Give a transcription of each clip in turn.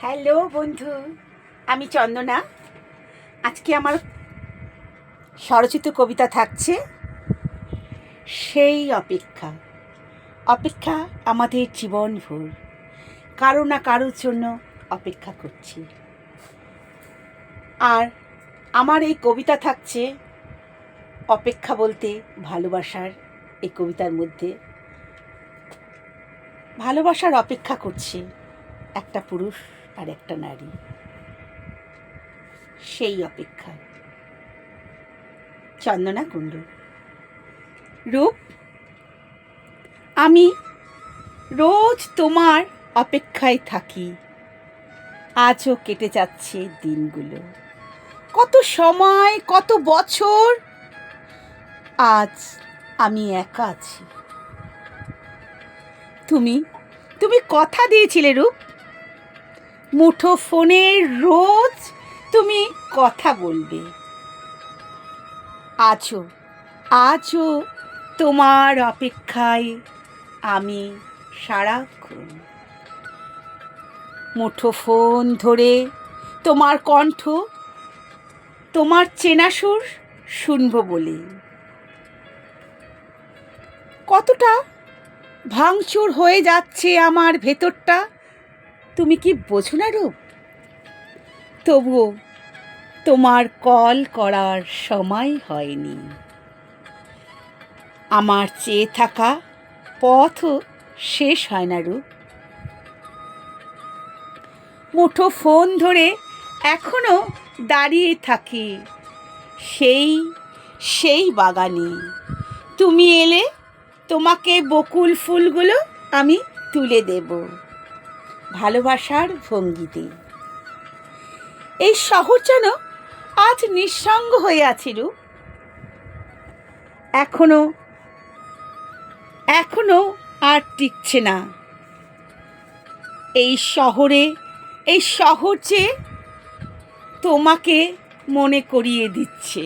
Hello বন্ধু, আমি চন্দনা। আজকে আমার স্বরচিত কবিতা থাকছে সেই অপেক্ষা। অপেক্ষা আমাদের জীবনভর, কারও না কারোর জন্য অপেক্ষা করছি। আর আমার এই কবিতা থাকছে অপেক্ষা বলতে ভালোবাসার এই কবিতার মধ্যে। ভালোবাসার অপেক্ষা করছে। একটা পুরুষ আর একটা নারী। সেই অপেক্ষা চন্দনা কুণ্ডু। রূপ, আমি রোজ তোমার অপেক্ষায় থাকি। আজও কেটে যাচ্ছে দিনগুলো। কত সময়, কত বছর, আজ আমি একা আছি। তুমি তুমি কথা দিয়েছিলে রূপ। মুঠো ফোনে রোজ তুমি কথা বলবে। আজও আজও তোমার অপেক্ষায় আমি সারাক্ষণ। মুঠো ফোন ধরে তোমার কণ্ঠ, তোমার চেনা সুর শুনব বলে। কতটা ভাঙচুর হয়ে যাচ্ছে আমার ভেতরটা তুমি কি বোঝো না রূপ? তবুও তোমার কল করার সময় হয়নি। আমার চেয়ে থাকা পথও শেষ হয় না রূপ। মুঠো ফোন ধরে এখনও দাঁড়িয়ে থাকি সেই সেই বাগানে। তুমি এলে তোমাকে বকুল ফুলগুলো আমি তুলে দেব। ভালোবাসার ভঙ্গিতে। এই শহর যেন আজ নিঃসঙ্গ হয়ে আছে রূপ। এখনও এখনও আর টিকছে না। এই শহরে, এই শহর যে তোমাকে মনে করিয়ে দিচ্ছে।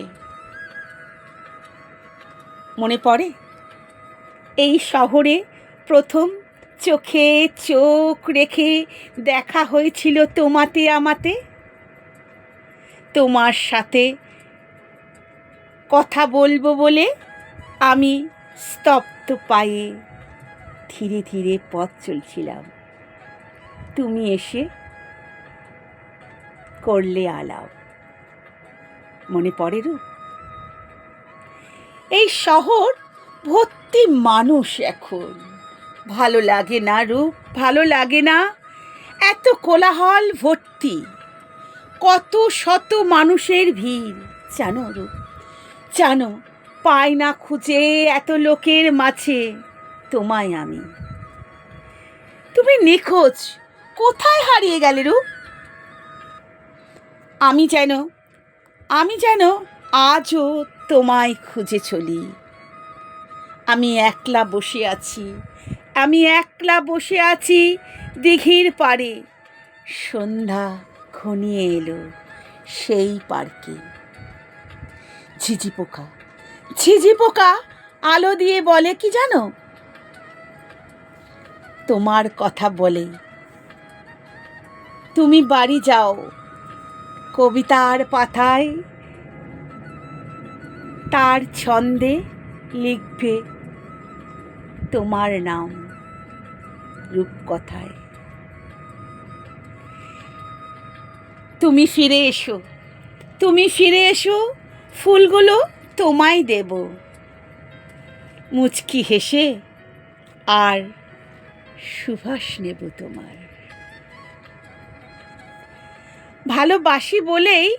মনে পড়ে? এই শহরে প্রথম চোখে চোখ রেখে দেখা হয়েছিল তোমাতে আমাতে। তোমার সাথে কথা বলব বলে আমি স্তব্ধ পায়ে ধীরে ধীরে পথ চলছিলাম। তুমি এসে করলে আলাপ। মনে পড়ে রূপ? এই শহর ভর্তি মানুষ এখন। ভালো লাগে না রূপ ভালো লাগে না? এত কোলাহল ভর্তি। কত শত মানুষের ভিড়। জানো রূপ জানো, পায় না খুঁজে এত লোকের মাঝে। তোমায় আমি। তুমি নিখোঁজ, কোথায় হারিয়ে গেলে রূপ আমি যেন আমি যেন আজও তোমায় খুঁজে চলি। আমি একলা বসে আছি আমি একলা বসে আছি দিঘির পাড়ে। সন্ধ্যা ঘনিয়ে এলো সেই পার্কে। ঝিঝি পোকা ঝিঝি পোকা, আলো দিয়ে বলে কি জানো? তোমার কথা বলে। তুমি বাড়ি যাও, কবিতার পাতায় তার ছন্দে লিখবে তোমার নাম। রূপকথায়। তুমি ফিরে এসো, তুমি ফিরে এসো, ফুলগুলো তোমায় দেব। মুচকি হেসে আর সুভাষ নেব তোমার। ভালোবাসি বলেই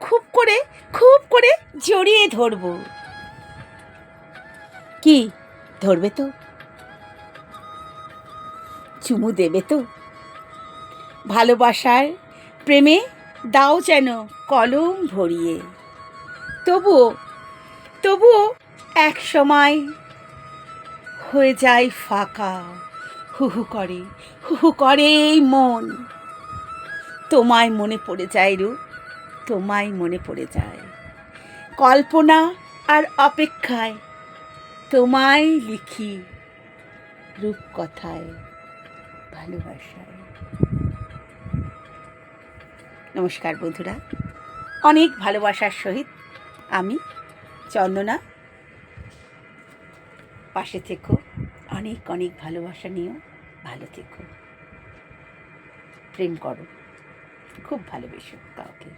খুব করে খুব করে জড়িয়ে ধরবো। কি, ধরবে তো? চুমু দেবে তো। ভালোবাসার প্রেমে দাও যেন কলম ভরিয়ে। তবুও তবুও এক সময় হয়ে যায় ফাঁকা। হুহু করে হুহু করে মন। তোমায় মনে পড়ে যায় রূপ, তোমায় মনে পড়ে যায়। কল্পনা আর অপেক্ষায় তোমায় লিখি রূপকথায়। ভালোবাসায়। নমস্কার বন্ধুরা, অনেক ভালোবাসার সহিত আমি চন্দনা। পাশে থেকো, অনেক অনেক ভালোবাসা নিয়েও ভালো থেকো। প্রেম করো, খুব ভালোবেসো কাউকে।